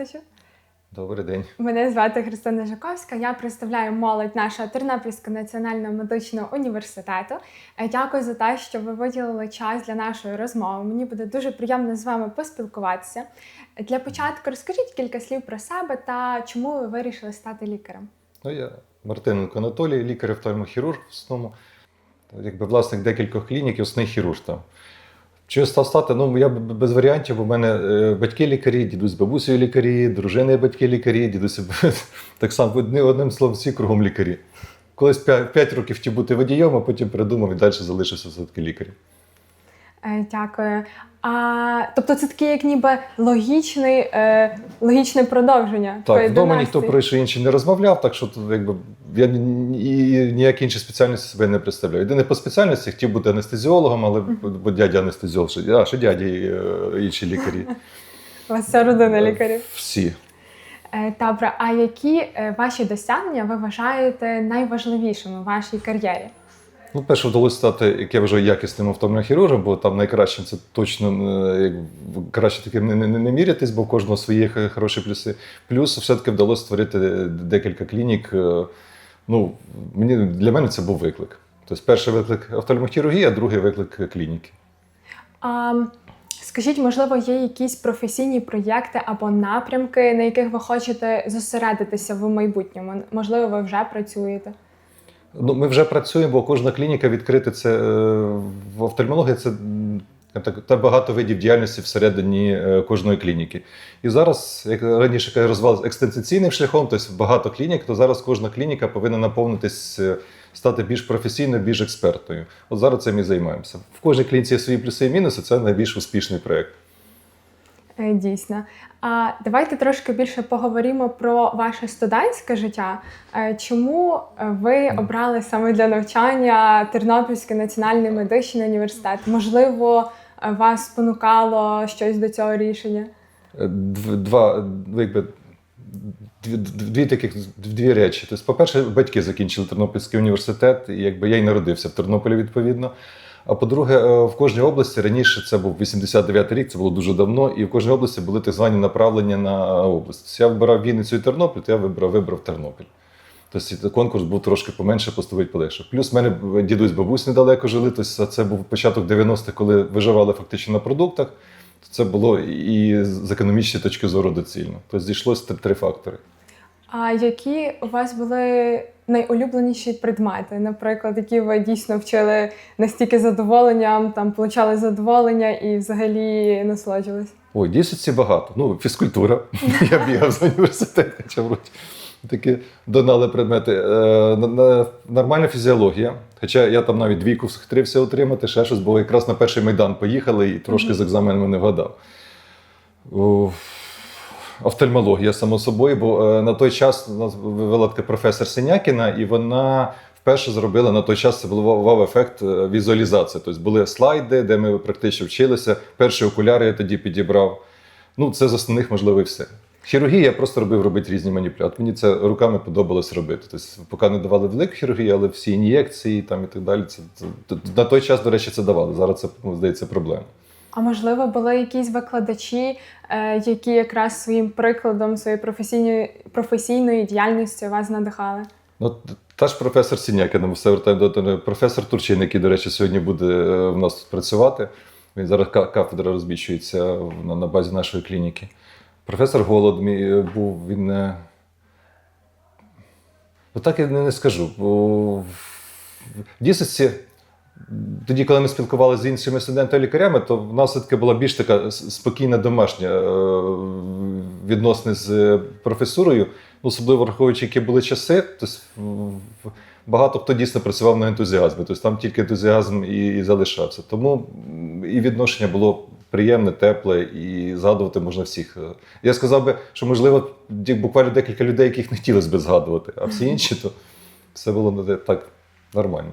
Борисовичу. Добрий день. Мене звати Христина Жаковська. Я представляю молодь нашого Тернопільського національного медичного університету. Е, Дякую за те, що ви виділили час для нашої розмови. Мені буде дуже приємно з вами поспілкуватися. Для початку розкажіть кілька слів про себе та чому ви вирішили стати лікарем. Ну, я Мартиненко Анатолій, лікар-офтальмохірург в основному. Якби власник декількох клінік і основний хірург там. Чи став стати? Ну, я без варіантів, в мене е, батьки лікарі, дідусь бабусею лікарі, дружини батьки лікарі, дідусь так само одним, одним словом, всі кругом лікарі. Колись 5 років хотів бути водієм, а потім придумав і далі залишився все-таки лікарем. Е, Дякую. А, тобто це таке, як ніби логічний, е, логічне продовження. Так, вдома династії. ніхто про що інший не розмовляв, так що якби, я ні- ні- ніякі інші спеціальності себе не представляю. Єдине по спеціальності хотів бути анестезіологом, але бо дядя анестезіолог, а ще дяді е, інші лікарі. У вас вся родина лікарів. Всі. Е, Добре, а які е, ваші досягнення ви вважаєте найважливішими в вашій кар'єрі? Ну, перше, вдалося стати, як я вважаю, якісним офтальмохірургом, бо там найкращим це точно е, як, краще таким не, не, не мірятись, бо в кожного свої хороші плюси. Плюс все-таки вдалося створити декілька клінік. е, Ну, мені, для мене це був виклик. Тобто, перший виклик офтальмохірургії, а другий виклик клініки. А, скажіть, можливо, є якісь професійні проєкти або напрямки, на яких ви хочете зосередитися в майбутньому? Можливо, ви вже працюєте? Ну, ми вже працюємо, бо кожна клініка відкрита це е, в офтальмології це так, та багато видів діяльності всередині е, кожної клініки. І зараз, як раніше кажуть, розвивалися екстенційним шляхом, тобто багато клінік, то зараз кожна клініка повинна наповнитись, е, стати більш професійною, більш експертною. От зараз цим і займаємося. В кожній клініці є свої плюси і мінуси, це найбільш успішний проєкт. Е, Дійсно. А давайте трошки більше поговоримо про ваше студентське життя. Е, Чому е, ви обрали саме для навчання Тернопільський національний медичний університет? Можливо, вас спонукало щось до цього рішення? Два, ну, якби, дві, дві таких дві речі. Тобто, по-перше, батьки закінчили Тернопільський університет, і якби я й народився в Тернополі відповідно. А по-друге, е, в кожній області раніше це був 89 рік, це було дуже давно, і в кожній області були так звані направлення на область. Я вибирав Вінницю і Тернопіль, то я вибрав, вибрав Тернопіль. Тобто конкурс був трошки поменше, поступить полегше. Плюс в мене дідусь бабусь недалеко жили. Тобто це був початок 90-х, коли виживали фактично на продуктах. Це було і з економічної точки зору доцільно. Тобто зійшлося три фактори. А які у вас були найулюбленіші предмети, наприклад, які ви дійсно вчили настільки задоволенням, там получали задоволення і взагалі насолоджувались? Ой, дійсно багато. Ну, фізкультура. Я бігав з університету, хоча вроді такі донали предмети. Е, на- на- Нормальна фізіологія. Хоча я там навіть двійку схитрився отримати, ще щось, бо якраз на перший майдан поїхали і трошки з екзаменами не вгадав. Офтальмологія, само собою, бо е, на той час нас вивела така професор Синякіна, і вона вперше зробила на той час це був вау-ефект е, візуалізації. Тобто були слайди, де ми практично вчилися. Перші окуляри я тоді підібрав. Ну, це з основних, можливо, і все. Хірургія я просто робив робити різні маніпуляції. Мені це руками подобалось робити. Тобто, поки не давали велику хірургію, але всі ін'єкції там і так далі. Це, це, на той час, до речі, це давали. Зараз це ну, здається проблема. А можливо, були якісь викладачі, е, які якраз своїм прикладом своєї професійної професійної діяльності вас надихали? Ну, т- та ж професор Сінякіна, ми все вертаємо до. Професор Турчин, який, до речі, сьогодні буде е, в нас тут працювати. Він зараз кафедра розміщується на, базі нашої клініки. Професор Голод мій е, був, він. е, Ну, так я не, не скажу. Бо в дійсності, тоді, коли ми спілкувалися з іншими студентами-лікарями, то в нас все-таки була більш така спокійна домашня е, відносини з е, професурою, ну, особливо враховуючи, які були часи, то багато хто дійсно працював на ентузіазмі. Тобто там тільки ентузіазм і, і залишався. Тому і відношення було приємне, тепле, і згадувати можна всіх. Я сказав би, що можливо буквально декілька людей, яких не хотілося би згадувати, а всі інші, то все було ну, так нормально.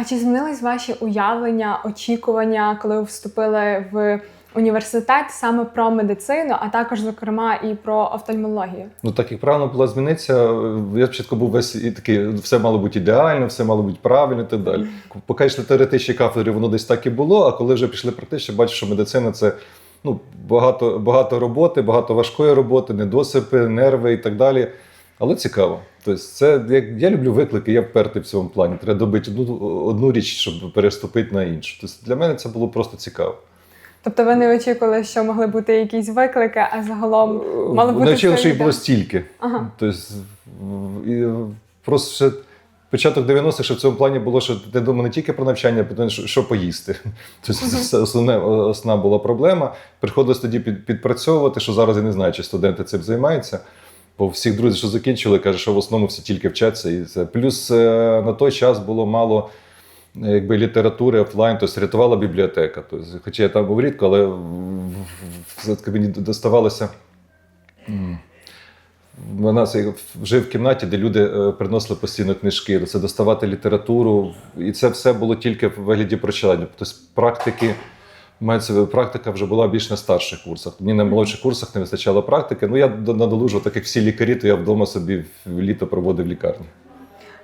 А чи змінились ваші уявлення, очікування, коли ви вступили в університет саме про медицину, а також, зокрема, і про офтальмологію? Ну, так як правильно було змінитися, я спочатку був весь і такий, все мало бути ідеально, все мало бути правильно і так далі. Поки йшли теоретичні кафедри, воно десь так і було, а коли вже пішли практично, бачу, що медицина це ну, багато, багато роботи, багато важкої роботи, недосипи, нерви і так далі. Але цікаво. Тобто, це як я люблю виклики, я впертий в цьому плані. Треба добити одну, одну річ, щоб переступити на іншу. Тобто для мене це було просто цікаво. Тобто ви не очікували, що могли бути якісь виклики, а загалом мало бути Не очікував, все що їх було стільки. Ага. Тобто, і просто ще початок 90-х, що в цьому плані було, що ти думав не тільки про навчання, а про що, що поїсти. Тобто, це основне, основна була проблема. Приходилось тоді під, підпрацьовувати, що зараз я не знаю, чи студенти цим займаються. Бо всіх друзів, що закінчили, каже, що в основному всі тільки вчаться. І це. Плюс е, на той час було мало якби, літератури офлайн, тобто рятувала бібліотека. Тобто, хоча я там був рідко, але мені доставалося. у нас жив в кімнаті, де люди е, приносили постійно книжки, це доставати літературу, і це все було тільки в вигляді прочитання. Тобто практики, мається практика вже була більш на старших курсах. Мені на молодших курсах не вистачало практики. Ну я до- надолужував, так як всі лікарі, то я вдома собі в літо проводив в лікарні.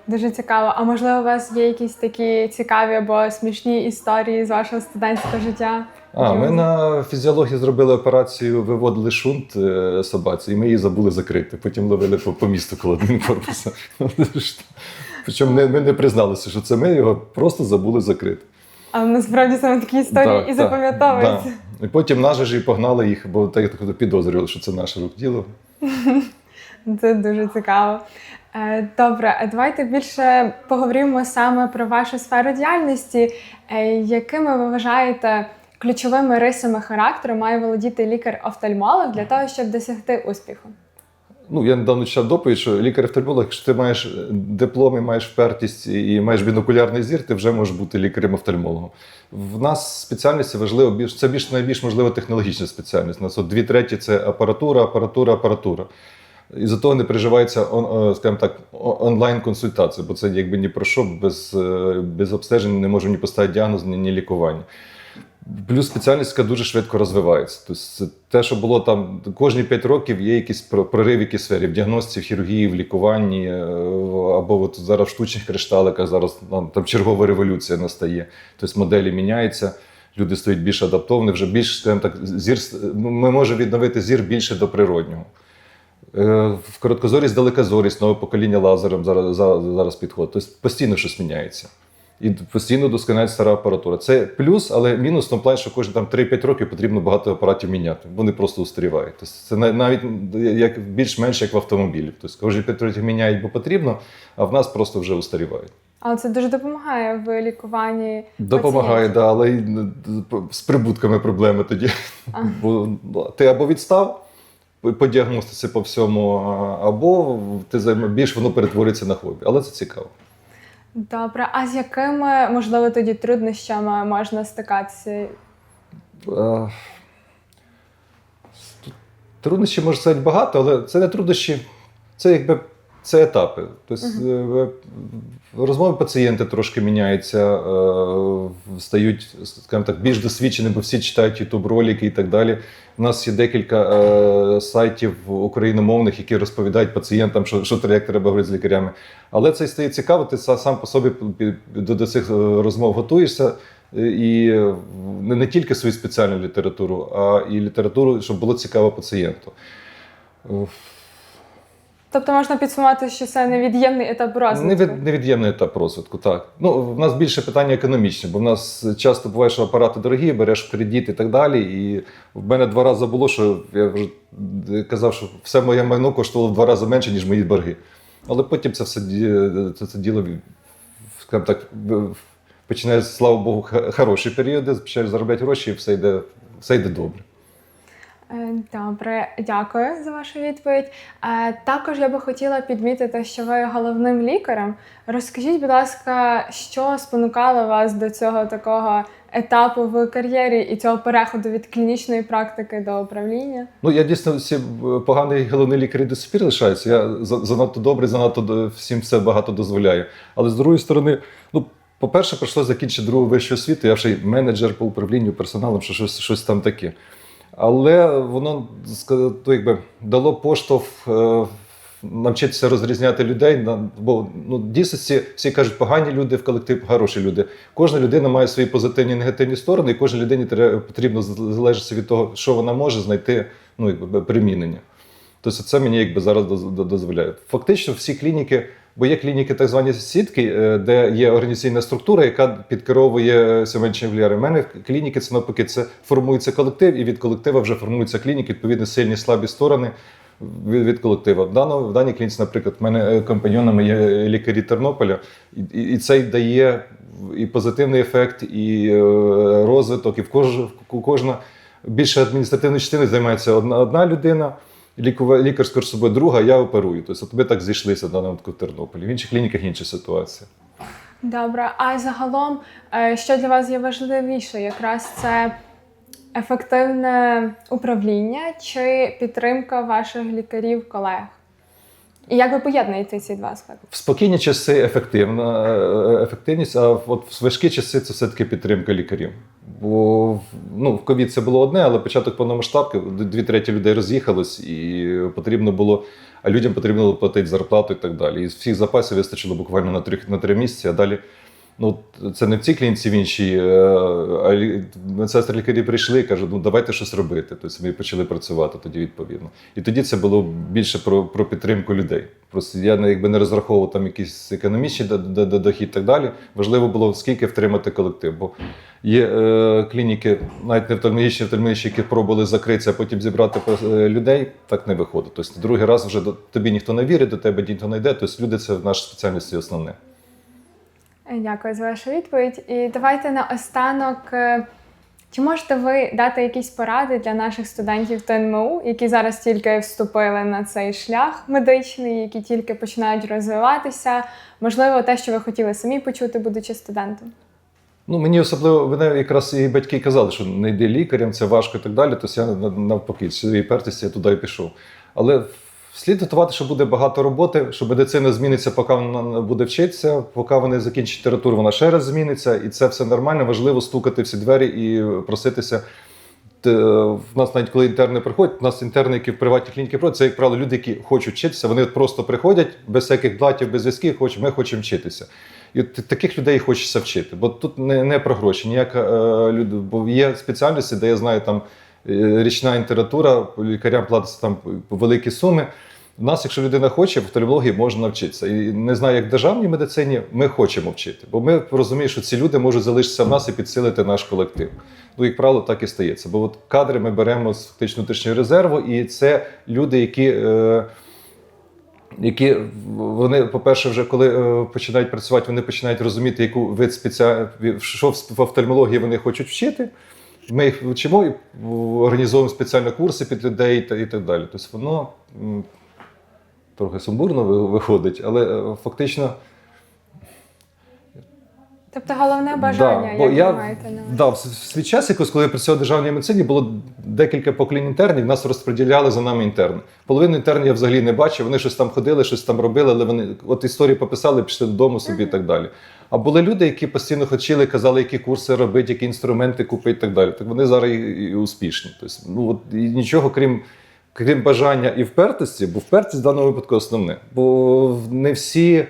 Дуже цікаво. А можливо, у вас є якісь такі цікаві або смішні історії з вашого студентського життя? А, ми на фізіології зробили операцію, виводили шунт е, собаці, і ми її забули закрити. Потім ловили по, по місту коло адмінкорпусу. Причому ми не призналися, що це ми його просто забули закрити. Але насправді саме такі історії Так, і так, запам'ятовуються. І потім нас ж і погнали їх, бо так як підозрювали, що це наше рук діло. Це дуже цікаво. Е, Добре, а давайте більше поговоримо саме про вашу сферу діяльності. Е, Якими ви вважаєте ключовими рисами характеру має володіти лікар-офтальмолог для того, щоб досягти успіху? Ну, я недавно читав доповідь, що лікар-офтальмолог, якщо ти маєш е, диплом і маєш впертість і маєш бінокулярний зір, ти вже можеш бути лікарем-офтальмологом. В нас спеціальності важливо це більш найбільш можлива технологічна спеціальність. У нас от дві треті це апаратура, апаратура, апаратура. І за того не переживається е, скажімо так, онлайн-консультація, бо це якби ні про що без, е, без обстежень не можемо ні поставити діагноз, ні, ні лікування. Плюс спеціальність, яка дуже швидко розвивається. Тобто те, що було там кожні 5 років, є якийсь прорив якійсь сфері в діагностиці, в хірургії, в лікуванні, е, або от зараз в штучних кришталиках зараз ну, там чергова революція настає. Тобто моделі міняються, люди стають більш адаптовані, вже більш скажімо так, зір ми можемо відновити зір більше до природнього. Е, В короткозорість, далекозорість, нове покоління лазером зараз, зараз підходить. Тобто постійно щось міняється. І постійно досконалюється стара апаратура. Це плюс, але мінус в тому плані, що кожні там 3-5 років потрібно багато апаратів міняти. Вони просто устарівають. Тобто це навіть як більш-менш як в автомобілі. Тобто кожні 5 років міняють, бо потрібно, а в нас просто вже устарівають. Але це дуже допомагає в лікуванні. Допомагає, да, але й з прибутками проблеми тоді. А. Бо ти або відстав по- діагностиці по всьому, або ти займе більш воно перетворюється на хобі. Але це цікаво. Добре, а з якими можливо тоді труднощами можна стикатися? Е, Труднощі може сказати багато, але це не труднощі, це якби це етапи. Тобто е, розмови пацієнти трошки міняються, е, стають, скажімо так, більш досвідченими, бо всі читають ютуб ролики і так далі. У нас є декілька е, сайтів україномовних, які розповідають пацієнтам, що, що треба, як треба говорити з лікарями. Але це стає цікаво, ти сам по собі до, цих розмов готуєшся. І не, не тільки свою спеціальну літературу, а і літературу, щоб було цікаво пацієнту. Тобто можна підсумувати, що це невід'ємний етап розвитку. Невід, невід'ємний етап розвитку, так. Ну, в нас більше питання економічне, бо в нас часто буває, що апарати дорогі, береш кредит і так далі. І в мене два рази було, що я вже казав, що все моє майно коштувало в два рази менше, ніж мої борги. Але потім це все це, це діло, скажімо так, починає, слава Богу, хороші періоди, починаєш заробляти гроші, і все йде, все йде добре. Е, Добре, дякую за вашу відповідь. Е, Також я би хотіла підмітити, що ви головним лікарем. Розкажіть, будь ласка, що спонукало вас до цього такого етапу в кар'єрі і цього переходу від клінічної практики до управління? Ну, я дійсно всі поганий головний лікар до сих пір лишаюся. Я занадто добрий, занадто всім все багато дозволяю. Але з другої сторони, ну, по-перше, прийшлося закінчити другу вищу освіту. Я вже й менеджер по управлінню персоналом, що щось, щось там таке. Але воно то, якби, дало поштовх е, навчитися розрізняти людей. на- Бо ну, дійсно всі, кажуть, погані люди в колектив, хороші люди. Кожна людина має свої позитивні і негативні сторони, і кожній людині потрібно залежати від того, що вона може знайти ну, якби, примінення. Тобто це мені якби зараз до- дозволяє. Фактично, всі клініки, бо є клініки, так звані сітки, е, де є організаційна структура, яка підкеровує сімейні вляри. У мене клініки це навпаки, це формується колектив, і від колектива вже формуються клініки, відповідно, сильні слабі сторони. Від, колектива. В, даному, в даній клініці, наприклад, в мене е, компаньонами є лікарі Тернополя, і, і, це дає і позитивний ефект, і е, розвиток, і в кож, кожна більше адміністративної частини займається одна, одна людина, лікар скажу собою друга, я оперую. Тобто, ми так зійшлися випадку в Тернополі. В інших клініках інша ситуація. Добре, а загалом, е, що для вас є важливіше? Якраз це ефективне управління чи підтримка ваших лікарів, колег? І як ви поєднуєте ці два аспекти? В спокійні часи ефективна е, ефективність, а от в важкі часи це все-таки підтримка лікарів. Бо ну, в ковід це було одне, але початок повномасштабки, дві треті людей роз'їхалось, і потрібно було, а людям потрібно було платити зарплату і так далі. І всіх запасів вистачило буквально на три, на три місяці, а далі. Ну, це не в цій клініці, в іншій. е, А медсестри лікарі прийшли і кажуть, ну давайте щось робити. Тобто ми почали працювати тоді відповідно. І тоді це було більше про, про підтримку людей. Просто я якби не розраховував там якісь економічні до- до- до- дохід і так далі. Важливо було скільки втримати колектив. Бо є е, клініки, навіть не невтальмологічні, невтальмологічні, які пробували закритися, а потім зібрати е, людей, так не виходить. Тобто другий раз вже до тобі ніхто не вірить, до тебе ніхто не йде. Тобто люди це в нашій спеціальності основне. Дякую за вашу відповідь. І давайте наостанок. е, Чи можете ви дати якісь поради для наших студентів ТНМУ, які зараз тільки вступили на цей шлях медичний, які тільки починають розвиватися? Можливо, те, що ви хотіли самі почути, будучи студентом? Ну, мені особливо мене якраз і батьки казали, що не йди лікарем, це важко і так далі. Тобто я навпаки, з цієї пертості я туди і пішов. Але слід готувати, що буде багато роботи, що медицина зміниться, поки вона буде вчитися, поки вони закінчать літературу, вона ще раз зміниться, і це все нормально. Важливо стукати всі двері і проситися. В нас навіть коли інтерни приходять, у нас інтерни, які в приватній клініці приходять, це, як правило, люди, які хочуть вчитися, вони просто приходять без всяких блатів, без зв'язків, хочуть, ми хочемо вчитися. І от таких людей хочеться вчити. Бо тут не, не про гроші, ніяка е, люди, бо є спеціальності, де я знаю, там річна інтература, лікарям платиться там великі суми. У нас, якщо людина хоче, в офтальмології можна навчитися. І не знаю, як в державній медицині, ми хочемо вчити. Бо ми розуміємо, що ці люди можуть залишитися в нас і підсилити наш колектив. Ну, як правило, так і стається. Бо от кадри ми беремо з фактично внутрішнього резерву, і це люди, які. Е, які вони, по-перше, вже коли е, починають працювати, вони починають розуміти, яку вид спеціа... що в офтальмології вони хочуть вчити. Ми їх вчимо і організовуємо спеціальні курси під людей і так далі. Тобто воно трохи сумбурно виходить, але е, фактично. Тобто головне бажання, бо як я, ви маєте на да, в свій час, якось, коли я працював в державній медицині, було декілька поколінь інтернів, нас розподіляли за нами інтерни. Половину інтернів я взагалі не бачив, вони щось там ходили, щось там робили, але вони от історії пописали, пішли додому собі і так далі. А були люди, які постійно хотіли, казали, які курси робити, які інструменти купити і так далі. Так вони зараз і, і успішні. Тобто, ну, от, і нічого крім. Крім бажання і впертості, бо впертість в даному випадку основне. Бо не всі,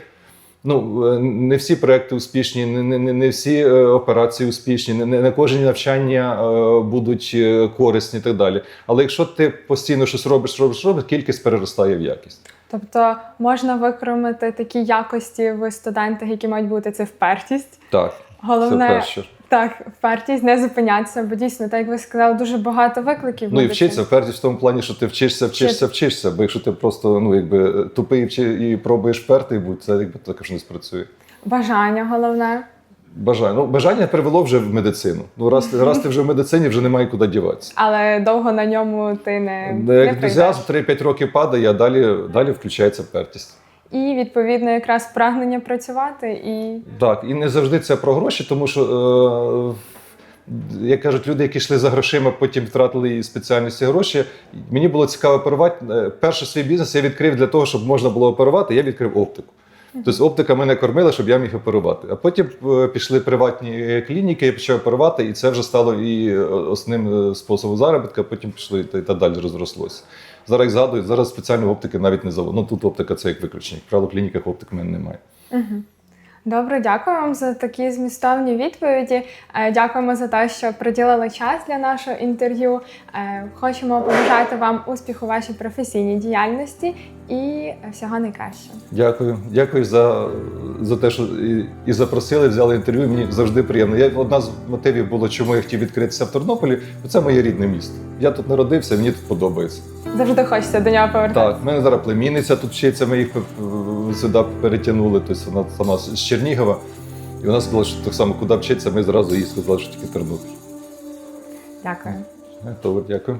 ну, е, не всі проекти успішні, не, не, не- всі е, операції успішні, не, не, не кожні навчання е, будуть корисні і так далі. Але якщо ти постійно щось робиш, робиш, робиш, кількість переростає в якість. Тобто можна викромити такі якості в студентах, які мають бути це впертість. Так, Головне. Так, впертість, не зупинятися, бо дійсно, так як ви сказали, дуже багато викликів. Ну і вчитися, впертість в тому плані, що ти вчишся, вчишся, вчишся. Бо якщо ти просто ну, якби, тупий вчи- і пробуєш впертий бути, це якби також не спрацює. Бажання головне. Бажання. Ну, бажання привело вже в медицину. Ну, раз, раз ти вже в медицині, вже немає куди діватися. Але довго на ньому ти не, Як не ентузіазм прийдеш. 3-5 років падає, а далі, далі включається впертість. І відповідно якраз прагнення працювати і Так, і не завжди це про гроші, тому що, е, як кажуть, люди, які йшли за грошима, потім втратили і спеціальності гроші. Мені було цікаво оперувати. Е, Перший свій бізнес я відкрив для того, щоб можна було оперувати, я відкрив оптику. Тобто оптика мене кормила, щоб я міг оперувати. А потім е, пішли приватні клініки, я почав оперувати, і це вже стало і е, основним е, способом заробітка. Потім пішли та, та далі розрослося. Зараз як згадую, зараз спеціально оптики навіть не завод. Ну тут оптика це як виключення. Як правило, в клініках оптик в мене немає. Угу. Добре, дякую вам за такі змістовні відповіді. Е, Дякуємо за те, що приділили час для нашого інтерв'ю. Е, Хочемо побажати вам успіху вашій професійній діяльності і всього найкращого. Дякую, дякую за, за те, що і, і запросили, взяли інтерв'ю. Мені завжди приємно. Я одна з мотивів було, чому я хотів відкритися в Тернополі, бо це моє рідне місто. Я тут народився, мені тут подобається. Завжди хочеться до нього повертатися. Так, в мене зараз племінниця тут вчиться, ми їх е, сюди перетягнули. Тобто вона сама з Чернігова. І вона сказала, що так само, куди вчиться, ми зразу їй сказали, що тільки Тернопіль. Дякую. Добре, дякую.